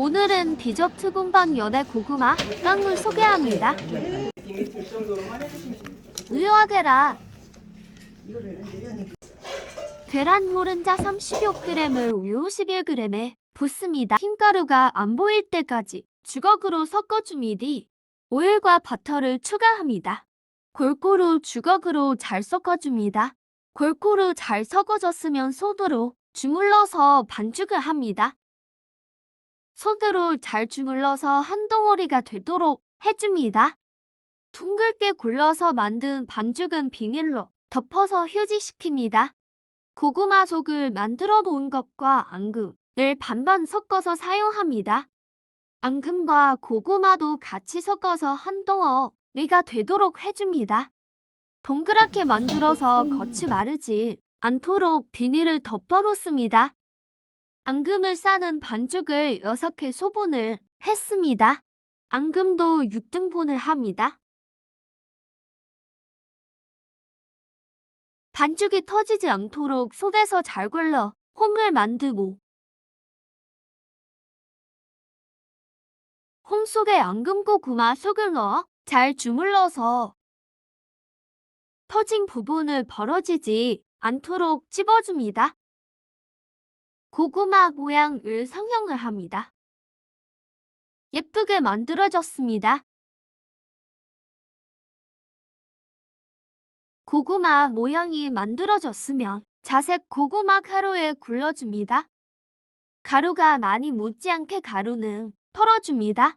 오늘은 디저트 공방 연애 고구마 빵을 소개합니다. 우유하게라 계란 노른자 30여 g을 우유 11g에 붓습니다. 흰가루가 안 보일 때까지 주걱으로 섞어줍니다. 오일과 버터를 추가합니다. 골고루 주걱으로 잘 섞어줍니다. 골고루 잘 섞어졌으면 소드로 주물러서 반죽을 합니다. 손으로 잘 주물러서 한 덩어리가 되도록 해줍니다. 둥글게 굴러서 만든 반죽은 비닐로 덮어서 휴지시킵니다. 고구마 속을 만들어 놓은 것과 앙금을 반반 섞어서 사용합니다. 앙금과 고구마도 같이 섞어서 한 덩어리가 되도록 해줍니다. 동그랗게 만들어서 겉이 마르지 않도록 비닐을 덮어 놓습니다. 앙금을 싸는 반죽을 6개 소분을 했습니다. 앙금도 6등분을 합니다. 반죽이 터지지 않도록 속에서 잘 굴러 홈을 만들고 홈 속에 앙금 고 구마 속을 넣어 잘 주물러서 터진 부분을 벌어지지 않도록 찝어줍니다. 고구마 모양을 성형을 합니다. 예쁘게 만들어졌습니다. 고구마 모양이 만들어졌으면 자색 고구마 가루에 굴려줍니다. 가루가 많이 묻지 않게 가루는 털어줍니다.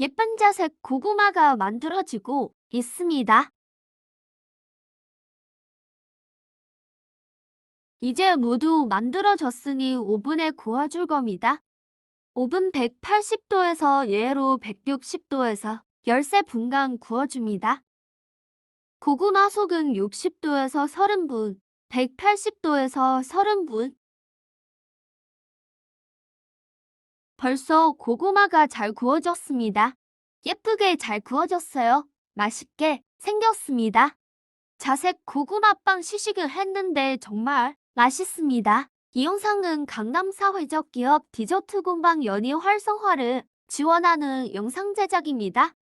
예쁜 자색 고구마가 만들어지고 있습니다. 이제 모두 만들어졌으니 오븐에 구워줄 겁니다. 오븐 180도에서 예로 160도에서 13분간 구워줍니다. 고구마 속은 60도에서 30분, 180도에서 30분. 벌써 고구마가 잘 구워졌습니다. 예쁘게 잘 구워졌어요. 맛있게 생겼습니다. 자색 고구마빵 시식을 했는데 정말 맛있습니다. 이 영상은 강남 사회적 기업 디저트 공방 연이 활성화를 지원하는 영상 제작입니다.